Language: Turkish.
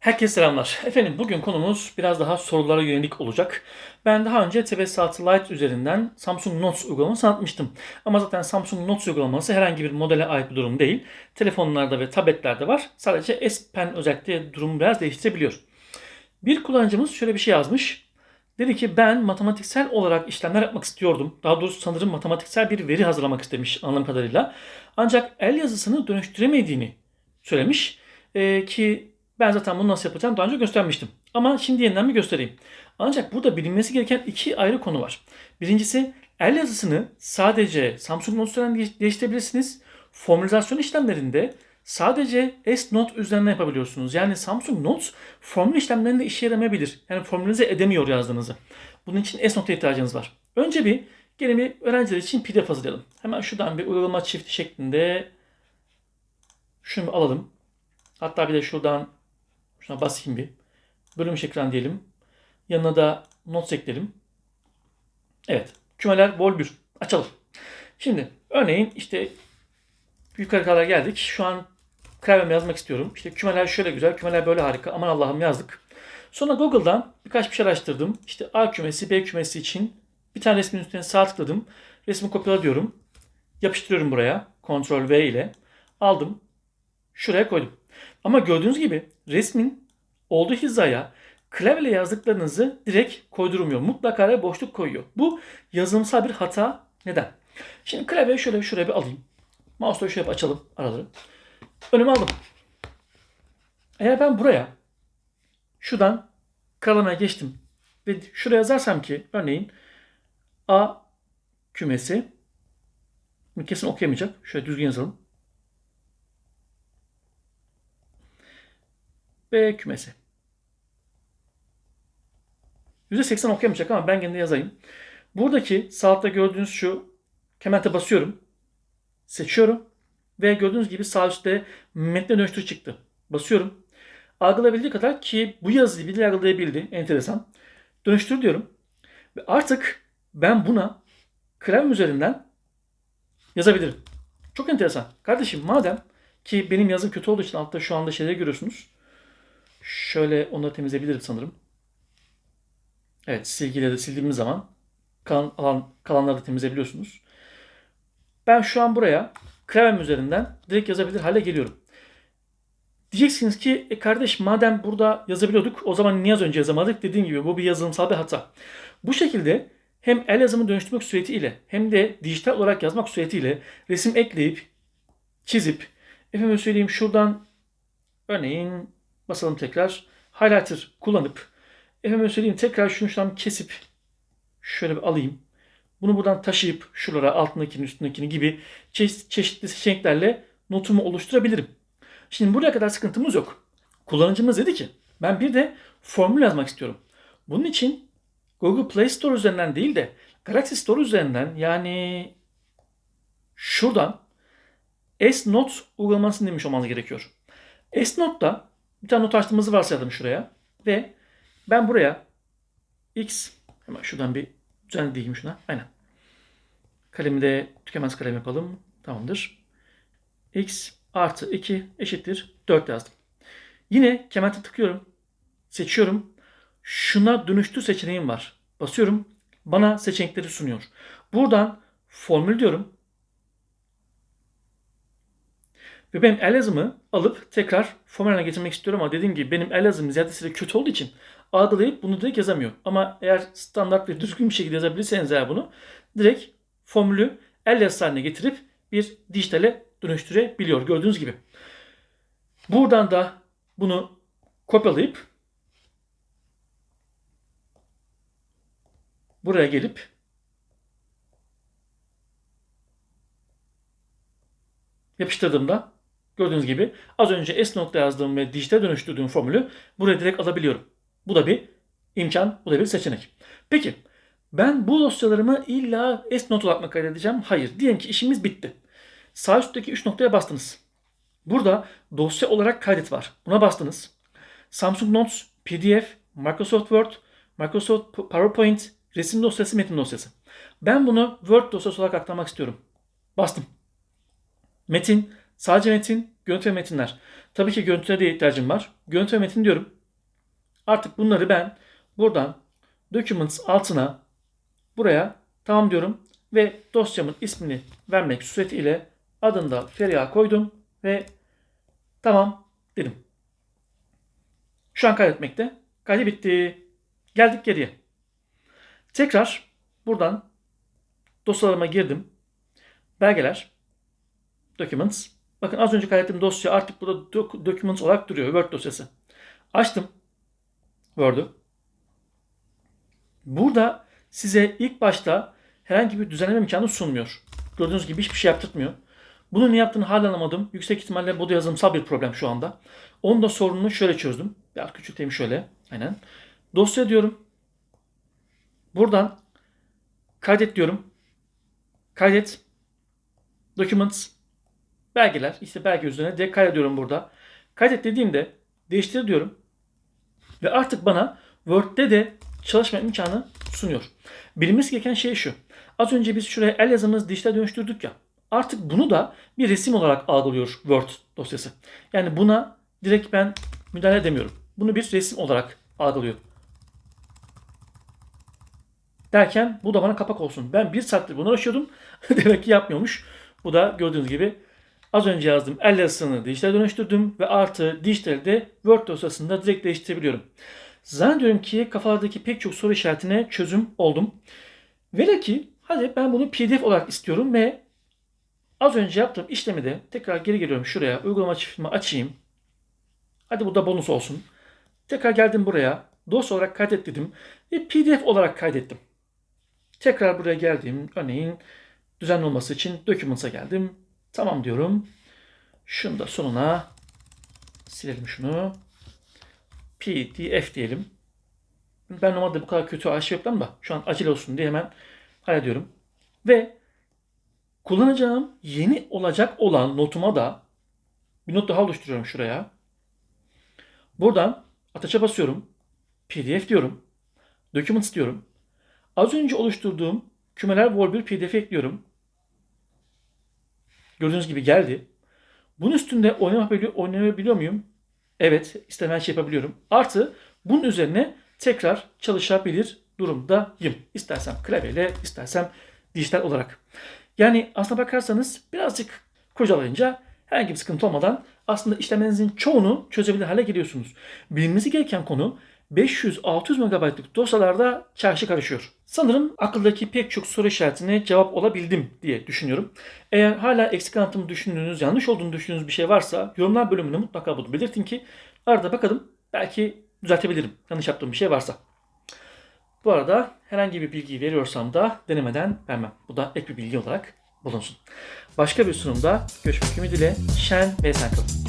Herkese selamlar. Efendim bugün konumuz biraz daha sorulara yönelik olacak. Ben daha önce TV Satellite üzerinden Samsung Notes uygulamasını anlatmıştım. Ama zaten Samsung Notes uygulaması herhangi bir modele ait bir durum değil. Telefonlarda ve tabletlerde var. Sadece S Pen özellikle durumu biraz değiştirebiliyor. Bir kullanıcımız şöyle bir şey yazmış. Dedi ki ben matematiksel olarak işlemler yapmak istiyordum. Daha doğrusu sanırım matematiksel bir veri hazırlamak istemiş anladığım kadarıyla. Ancak el yazısını dönüştüremediğini söylemiş. Ee, ki ben zaten bunu nasıl yapacağım daha önce göstermiştim. Ama şimdi yeniden bir göstereyim. Ancak burada bilinmesi gereken iki ayrı konu var. Birincisi el yazısını sadece Samsung Note üzerinden değiş- değiştirebilirsiniz. Formülizasyon işlemlerinde sadece S-Note üzerinden yapabiliyorsunuz. Yani Samsung Notes formül işlemlerinde işe yaramayabilir. Yani formülize edemiyor yazdığınızı. Bunun için S-Note'a ihtiyacınız var. Önce bir gelin bir öğrenciler için PDF hazırlayalım. Hemen şuradan bir uygulama çifti şeklinde şunu alalım. Hatta bir de şuradan şuna basayım bir. Bölünmüş ekran diyelim. Yanına da notes ekleyelim. Evet. Kümeler bol bir. Açalım. Şimdi örneğin işte yukarı kadar geldik. Şu an klavyeme yazmak istiyorum. İşte kümeler şöyle güzel, kümeler böyle harika. Aman Allah'ım yazdık. Sonra Google'dan birkaç bir şey araştırdım. İşte A kümesi, B kümesi için bir tane resmin üstüne sağ tıkladım. Resmi kopyala diyorum. Yapıştırıyorum buraya. Ctrl V ile. Aldım. Şuraya koydum. Ama gördüğünüz gibi resmin olduğu hizaya klavyeyle yazdıklarınızı direkt koydurmuyor. Mutlaka araya boşluk koyuyor. Bu yazılımsal bir hata. Neden? Şimdi klavyeyi şöyle şuraya bir alayım. Mouse'la şöyle bir açalım araları. Önüme aldım. Eğer ben buraya şuradan karalamaya geçtim ve şuraya yazarsam ki örneğin A kümesi kesin okuyamayacak. Şöyle düzgün yazalım. B kümesi. %80 okuyamayacak ama ben gene yazayım. Buradaki sağ gördüğünüz şu kemente basıyorum. Seçiyorum. Ve gördüğünüz gibi sağ üstte metne dönüştür çıktı. Basıyorum. Algılayabildiği kadar ki bu yazıyı bile algılayabildi. Enteresan. Dönüştür diyorum. Ve artık ben buna klavyem üzerinden yazabilirim. Çok enteresan. Kardeşim madem ki benim yazım kötü olduğu için altta şu anda şeyleri görüyorsunuz. Şöyle onları temizleyebilirim sanırım. Evet silgileri sildiğimiz zaman kalan, alan, kalanları da temizleyebiliyorsunuz. Ben şu an buraya klavyem üzerinden direkt yazabilir hale geliyorum. Diyeceksiniz ki e kardeş madem burada yazabiliyorduk o zaman niye az önce yazamadık? Dediğim gibi bu bir yazılımsal bir hata. Bu şekilde hem el yazımı dönüştürmek suretiyle hem de dijital olarak yazmak suretiyle resim ekleyip çizip efendim söyleyeyim şuradan örneğin basalım tekrar highlighter kullanıp efendim söyleyeyim tekrar şunu şuradan kesip şöyle bir alayım. Bunu buradan taşıyıp şuralara altındakini üstündekini gibi çe- çeşitli seçeneklerle notumu oluşturabilirim. Şimdi buraya kadar sıkıntımız yok. Kullanıcımız dedi ki ben bir de formül yazmak istiyorum. Bunun için Google Play Store üzerinden değil de Galaxy Store üzerinden yani şuradan S-Note uygulamasını demiş olmanız gerekiyor. S-Note'da bir tane not açtığımızı varsayalım şuraya ve ben buraya X hemen şuradan bir düzenli diyeyim şuna. Aynen. Kalemi de tükenmez kalem yapalım. Tamamdır. X artı 2 eşittir 4 yazdım. Yine kemente tıklıyorum. Seçiyorum. Şuna dönüştür seçeneğim var. Basıyorum. Bana seçenekleri sunuyor. Buradan formül diyorum. Ve benim el yazımı alıp tekrar haline getirmek istiyorum ama dediğim gibi benim el yazım ziyadesiyle kötü olduğu için algılayıp bunu direkt yazamıyor. Ama eğer standart ve düzgün bir şekilde yazabilirseniz eğer bunu direkt formülü el yazısı haline getirip bir dijitale dönüştürebiliyor gördüğünüz gibi. Buradan da bunu kopyalayıp buraya gelip yapıştırdığımda gördüğünüz gibi az önce S nokta yazdığım ve dijitale dönüştürdüğüm formülü buraya direkt alabiliyorum. Bu da bir imkan, bu da bir seçenek. Peki ben bu dosyalarımı illa S not olarak mı kaydedeceğim? Hayır. Diyelim ki işimiz bitti. Sağ üstteki 3 noktaya bastınız. Burada dosya olarak kaydet var. Buna bastınız. Samsung Notes, PDF, Microsoft Word, Microsoft PowerPoint, resim dosyası, metin dosyası. Ben bunu Word dosyası olarak aktarmak istiyorum. Bastım. Metin, sadece metin, görüntü ve metinler. Tabii ki görüntüye de ihtiyacım var. Görüntü ve metin diyorum. Artık bunları ben buradan Documents altına buraya tamam diyorum ve dosyamın ismini vermek suretiyle adını da Feriha koydum ve tamam dedim. Şu an kaydetmekte. Kaydı bitti. Geldik geriye. Tekrar buradan dosyalarıma girdim. Belgeler. Documents. Bakın az önce kaydettiğim dosya artık burada doc- Documents olarak duruyor. Word dosyası. Açtım. Word'u. Burada size ilk başta herhangi bir düzenleme imkanı sunmuyor. Gördüğünüz gibi hiçbir şey yaptırtmıyor. Bunu ne yaptığını hala anlamadım. Yüksek ihtimalle bu da yazılımsal bir problem şu anda. Onun da sorununu şöyle çözdüm. Biraz küçülteyim şöyle. Aynen. Dosya diyorum. Buradan kaydet diyorum. Kaydet. Documents. Belgeler. İşte belge üzerine de kaydediyorum burada. Kaydet dediğimde değiştir diyorum. Ve artık bana Word'de de çalışma imkanı sunuyor. Bilmemiz gereken şey şu. Az önce biz şuraya el yazımızı dijitale dönüştürdük ya. Artık bunu da bir resim olarak algılıyor Word dosyası. Yani buna direkt ben müdahale edemiyorum. Bunu bir resim olarak algılıyor. Derken bu da bana kapak olsun. Ben bir saattir bunu uğraşıyordum. Demek ki yapmıyormuş. Bu da gördüğünüz gibi az önce yazdığım el yazısını dijitale dönüştürdüm ve artı dijitalde Word dosyasında direkt değiştirebiliyorum. Zannediyorum ki kafalardaki pek çok soru işaretine çözüm oldum. Vele ki hadi ben bunu PDF olarak istiyorum ve az önce yaptığım işlemi de tekrar geri geliyorum şuraya. Uygulama çiftimi açayım. Hadi bu da bonus olsun. Tekrar geldim buraya. Dosya olarak kaydet. Ve PDF olarak kaydettim. Tekrar buraya geldim. Örneğin düzenli olması için Documents'a geldim. Tamam diyorum. Şunu da sonuna silelim şunu. PDF diyelim. Ben normalde bu kadar kötü arşiv yapmam da şu an acele olsun diye hemen hallediyorum. Ve kullanacağım yeni olacak olan notuma da bir not daha oluşturuyorum şuraya. Buradan ataça basıyorum. PDF diyorum. Documents diyorum. Az önce oluşturduğum kümeler Wall bir PDF ekliyorum. Gördüğünüz gibi geldi. Bunun üstünde oynayabiliyor, oynayabiliyor muyum? Evet, istenen şey yapabiliyorum. Artı bunun üzerine tekrar çalışabilir durumdayım. İstersem klavyeyle, istersem dijital olarak. Yani aslına bakarsanız birazcık kurcalayınca herhangi bir sıkıntı olmadan aslında işlemenizin çoğunu çözebilir hale geliyorsunuz. Bilinmesi gereken konu 500-600 MB'lık dosyalarda çarşı karışıyor. Sanırım akıldaki pek çok soru işaretine cevap olabildim diye düşünüyorum. Eğer hala eksik anlatımı düşündüğünüz, yanlış olduğunu düşündüğünüz bir şey varsa yorumlar bölümüne mutlaka bunu belirtin ki arada bakalım belki düzeltebilirim yanlış yaptığım bir şey varsa. Bu arada herhangi bir bilgiyi veriyorsam da denemeden vermem. Bu da ek bir bilgi olarak bulunsun. Başka bir sunumda görüşmek ümidiyle şen ve esen kalın.